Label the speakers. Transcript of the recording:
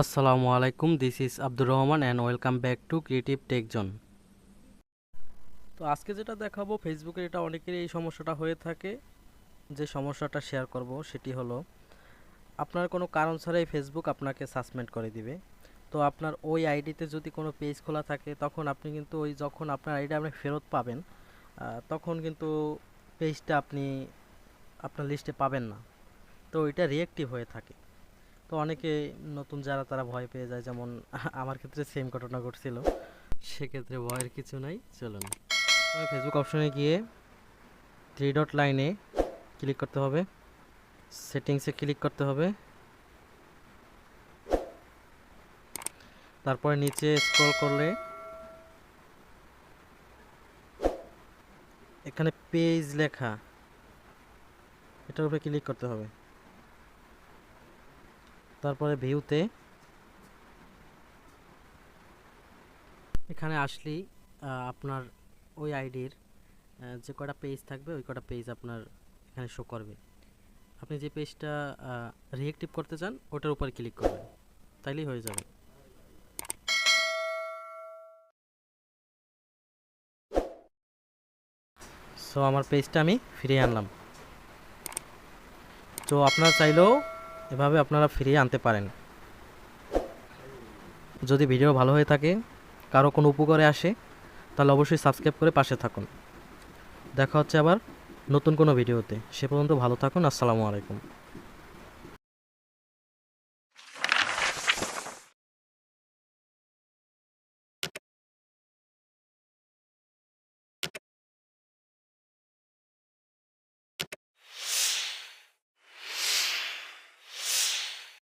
Speaker 1: আসসালামু আলাইকুম this is Abdur Rahman and welcome back to creative tech zone তো আজকে যেটা দেখাবো ফেসবুকের এটা অনেকের এই সমস্যাটা হয়ে থাকে। যে সমস্যাটা শেয়ার করব সেটি হলো, আপনার কোনো কারণ ছাড়াই ফেসবুক আপনাকে সাসপেন্ড করে দিবে। তো আপনার ওই আইডিতে যদি কোনো পেজ খোলা থাকে, তখন আপনি কিন্তু ওই যখন আপনার আইডি আপনি ফেরত পাবেন তখন কিন্তু পেজটা আপনি আপনার লিস্টে পাবেন না। তো এটা রিয়েক্টিভ হয়ে থাকে। তো অনেকে নতুন যারা তারা ভয় পেয়ে যায়, যেমন আমার ক্ষেত্রে সেম ঘটনা ঘটছিল। সেক্ষেত্রে ভয়ের কিছু নাই, চলুন। ফেসবুক অপশনে গিয়ে থ্রি ডট লাইনে ক্লিক করতে হবে। সেটিংসে ক্লিক করতে হবে। তারপরে নিচে স্ক্রল করলে এখানে পেজ লেখা, এটার উপরে ক্লিক করতে হবে। তারপরে ভিউতে এখানে আসলেই আহ, আপনার ওই আইডির যে কটা পেজ থাকবে ওই কটা পেজ আপনার এখানে শো করবে। আপনি যে পেজটা রিয়েক্টিভ করতে চান ওটার উপর ক্লিক করবেন। তাইলেই হয়ে যাবে। সো আমার পেজটা আমি ফিরিয়ে আনলাম। তো আপনারা চাইলেও এভাবে আপনারা ফিরিয়ে আনতে পারেন। যদি ভিডিও ভালো হয়ে থাকে, কারও কোনো উপকারে আসে, তাহলে অবশ্যই সাবস্ক্রাইব করে পাশে থাকুন। দেখা হচ্ছে আবার নতুন কোনো ভিডিওতে। সে পর্যন্ত ভালো থাকুন, আসসালামু আলাইকুম।